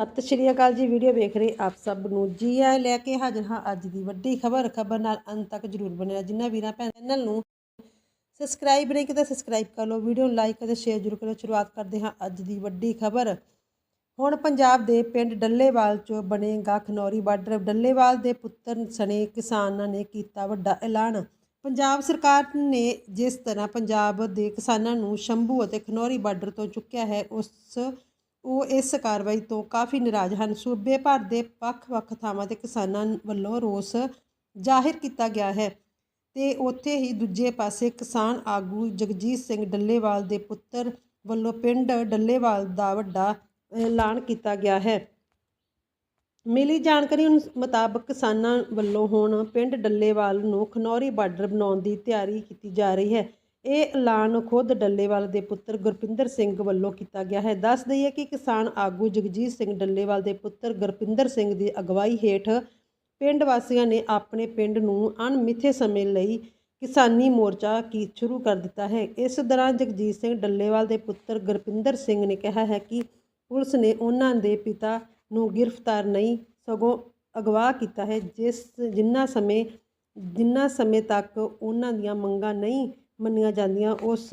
ਸਤਿ ਸ਼੍ਰੀ ਅਕਾਲ ਜੀ, ਵੀਡੀਓ ਵੇਖ ਰਹੇ ਆਪ ਸਭ ਨੂੰ। ਜੀ ਆ ਲੈ ਕੇ ਹਾਜ਼ਰ ਹਾਂ ਅੱਜ ਦੀ ਵੱਡੀ ਖਬਰ। ਖਬਰ ਨਾਲ ਅੰਤ ਤੱਕ ਜਰੂਰ ਬਣਿਆ ਜਿੰਨਾ ਵੀਰਾਂ ਭੈਣ ਚੈਨਲ ਨੂੰ ਸਬਸਕ੍ਰਾਈਬ ਨਹੀਂ ਕੀਤਾ ਸਬਸਕ੍ਰਾਈਬ ਕਰ ਲਓ, ਵੀਡੀਓ ਨੂੰ ਲਾਈਕ ਅਤੇ ਸ਼ੇਅਰ ਜਰੂਰ ਕਰੋ। ਸ਼ੁਰੂਆਤ ਕਰਦੇ ਹਾਂ ਅੱਜ ਦੀ ਵੱਡੀ ਖਬਰ। ਹੁਣ ਪੰਜਾਬ ਦੇ ਪਿੰਡ ਡੱਲੇਵਾਲ 'ਚ ਬਣੇਗਾ ਖਨੌਰੀ ਬਾਰਡਰ, ਡੱਲੇਵਾਲ ਦੇ ਪੁੱਤਰ ਸਣੇ ਕਿਸਾਨਾਂ ਨੇ ਕੀਤਾ ਵੱਡਾ ਐਲਾਨ। ਪੰਜਾਬ ਸਰਕਾਰ ਨੇ ਜਿਸ ਤਰ੍ਹਾਂ ਪੰਜਾਬ ਦੇ ਕਿਸਾਨਾਂ ਨੂੰ ਸ਼ੰਭੂ ਅਤੇ ਖਨੌਰੀ ਬਾਰਡਰ ਤੋਂ ਚੁੱਕਿਆ ਹੈ, ਉਸ ਉਹ ਇਸ ਕਾਰਵਾਈ ਤੋਂ ਕਾਫੀ ਨਾਰਾਜ਼ ਹਨ। ਸੂਬੇ ਭਰ ਦੇ ਵੱਖ-ਵੱਖ ਥਾਵਾਂ ਤੇ ਕਿਸਾਨਾਂ ਵੱਲੋਂ ਰੋਸ ਜ਼ਾਹਿਰ ਕੀਤਾ ਗਿਆ ਹੈ ਤੇ ਉੱਥੇ ਹੀ ਦੂਜੇ ਪਾਸੇ ਕਿਸਾਨ ਆਗੂ ਜਗਜੀਤ ਸਿੰਘ ਡੱਲੇਵਾਲ ਦੇ ਪੁੱਤਰ ਵੱਲੋਂ ਪਿੰਡ ਡੱਲੇਵਾਲ ਦਾ ਵੱਡਾ ਐਲਾਨ ਕੀਤਾ ਗਿਆ ਹੈ। ਮਿਲੀ ਜਾਣਕਾਰੀ ਮੁਤਾਬਕ ਕਿਸਾਨਾਂ ਵੱਲੋਂ ਹੁਣ ਪਿੰਡ ਡੱਲੇਵਾਲ ਨੂੰ ਖਨੌਰੀ ਬਾਰਡਰ ਬਣਾਉਣ ਦੀ ਤਿਆਰੀ ਕੀਤੀ ਜਾ ਰਹੀ ਹੈ। ਇਹ ਐਲਾਨ ਖੁਦ ਡੱਲੇਵਾਲ ਦੇ ਪੁੱਤਰ ਗੁਰਪਿੰਦਰ ਸਿੰਘ ਵੱਲੋਂ ਕੀਤਾ ਗਿਆ ਹੈ। ਦੱਸ ਦਈਏ ਕਿ ਕਿਸਾਨ ਆਗੂ ਜਗਜੀਤ ਸਿੰਘ ਡੱਲੇਵਾਲ ਦੇ ਪੁੱਤਰ ਗੁਰਪਿੰਦਰ ਸਿੰਘ ਦੀ ਅਗਵਾਈ ਹੇਠ ਪਿੰਡ ਵਾਸੀਆਂ ਨੇ ਆਪਣੇ ਪਿੰਡ ਨੂੰ ਅਣਮਿੱਥੇ ਸਮੇਂ ਲਈ ਕਿਸਾਨੀ ਮੋਰਚਾ ਕੀ ਸ਼ੁਰੂ ਕਰ ਦਿੱਤਾ ਹੈ। ਇਸ ਦੌਰਾਨ ਜਗਜੀਤ ਸਿੰਘ ਡੱਲੇਵਾਲ ਦੇ ਪੁੱਤਰ ਗੁਰਪਿੰਦਰ ਸਿੰਘ ਨੇ ਕਿਹਾ ਹੈ ਕਿ ਪੁਲਿਸ ਨੇ ਉਹਨਾਂ ਦੇ ਪਿਤਾ ਨੂੰ ਗ੍ਰਿਫਤਾਰ ਨਹੀਂ, ਸਗੋਂ ਅਗਵਾ ਕੀਤਾ ਹੈ, ਜਿਸ ਜਿੰਨਾ ਸਮੇਂ ਜਿੰਨਾ ਸਮੇਂ ਤੱਕ ਉਹਨਾਂ ਦੀਆਂ ਮੰਗਾਂ ਨਹੀਂ ਮੰਨੀਆਂ ਜਾਂਦੀਆਂ ਉਸ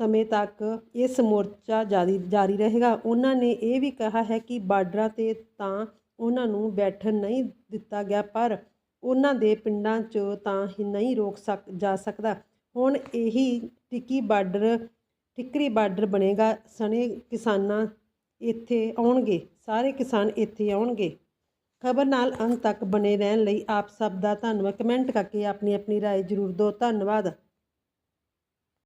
ਸਮੇਂ ਤੱਕ ਇਸ ਮੋਰਚਾ ਜਾਰੀ ਜਾਰੀ ਰਹੇਗਾ ਉਹਨਾਂ ਨੇ ਇਹ ਵੀ ਕਿਹਾ ਹੈ ਕਿ ਬਾਰਡਰਾਂ ਤੇ ਤਾਂ ਉਹਨਾਂ ਨੂੰ ਬੈਠਣ ਨਹੀਂ ਦਿੱਤਾ ਗਿਆ ਪਰ ਉਹਨਾਂ ਦੇ ਪਿੰਡਾਂ 'ਚ ਤਾਂ ਹੀ ਨਹੀਂ ਰੋਕ ਸਕ ਜਾ ਸਕਦਾ ਹੁਣ ਇਹੀ ਟਿੱਕੀ ਬਾਰਡਰ ਟਿੱਕਰੀ ਬਾਰਡਰ ਬਣੇਗਾ ਸਣੇ ਕਿਸਾਨਾਂ ਇੱਥੇ ਆਉਣਗੇ ਸਾਰੇ ਕਿਸਾਨ ਇੱਥੇ ਆਉਣਗੇ ਖਬਰ ਨਾਲ ਅੰਤ ਤੱਕ ਬਣੇ ਰਹਿਣ ਲਈ ਆਪ ਸਭ ਦਾ ਧੰਨਵਾਦ ਕਮੈਂਟ ਕਰਕੇ ਆਪਣੀ ਆਪਣੀ رائے ਜ਼ਰੂਰ ਦਿਓ ਧੰਨਵਾਦ